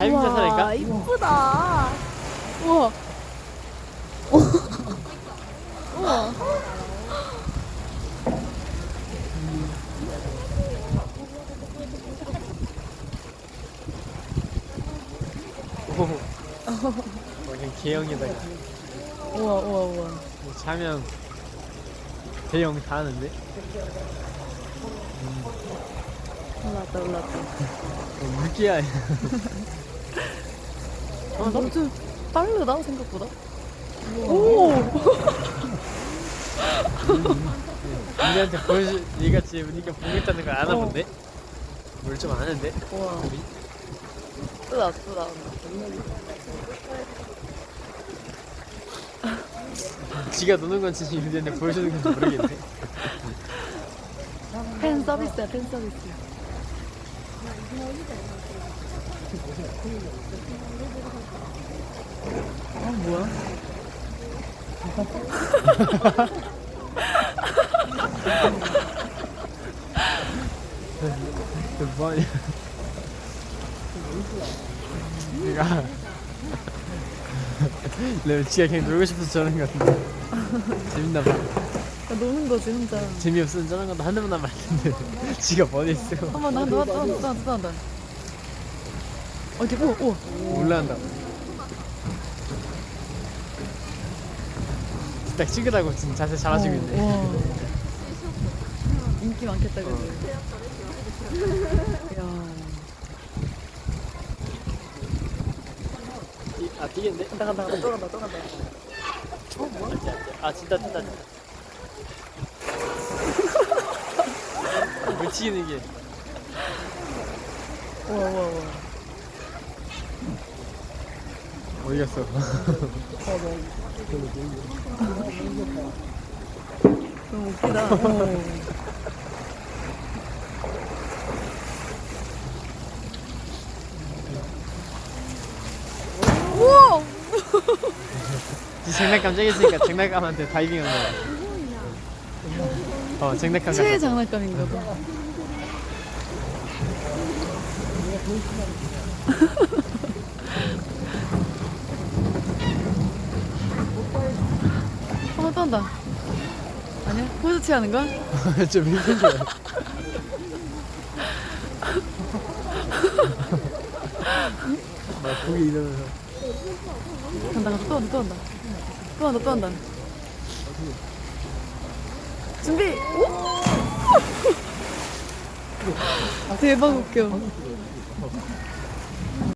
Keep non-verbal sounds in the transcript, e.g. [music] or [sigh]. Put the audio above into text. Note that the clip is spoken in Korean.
다이빙 와 자살인가? 이쁘다. 우와. 우와. 오. 완전 개형이다. 우와 우와 우와. 자면 대형 다 하는데? 올랐다 올랐다. 어, 물기야. 어, 너 엄청 빠르다 생각보다. 오. 우리한테 보여줄 얘같이 우리가 보겠다는 걸 아나 본데? 뭘 좀 아는데? 우와. 우리? 뜨다 뜨다. 지가 노는 건지 우리한테 보여주는 건지 모르겠네. 팬 서비스야 팬 서비스. 아 뭐야? [laughs] 그 뭐하냐? [laughs] 내가 [laughs] 내가 지가 그냥 놀고 싶어서 저런 거 같은데 재밌나 봐. 야, 노는 거지 혼자. 재미없으면 저런 것도 한두 번만 봤는데 지가 뭐니 있어 한번 나한번 또또또또 한다. 어디 오 오. 올라간다. 딱 찍으라고 지금 자세 잘하시고 있네. 와. [laughs] 인기 많겠다 그지. 야. 이- 아 뛰겠네? 간다 간다 간다 또 간다 또 간다. 아 진짜 진짜 진짜. 못 치겠는 게. 우와 우와 우와. 어디 갔어? 너무 웃기다. 오. 우와! [laughs] 지 장난감 짱했으니까 장난감한테 다이빙 한 거야. 어 장난감 최애. 장난감인가 봐. [laughs] 또 한다. 아니야? 포즈 취하는 거야? [laughs] 좀 거야. [laughs] 막 고기 이러면서. 간다 간다 또 한다 또 한다. 또 한다 또 한다. 준비! 오! [laughs] 대박 웃겨.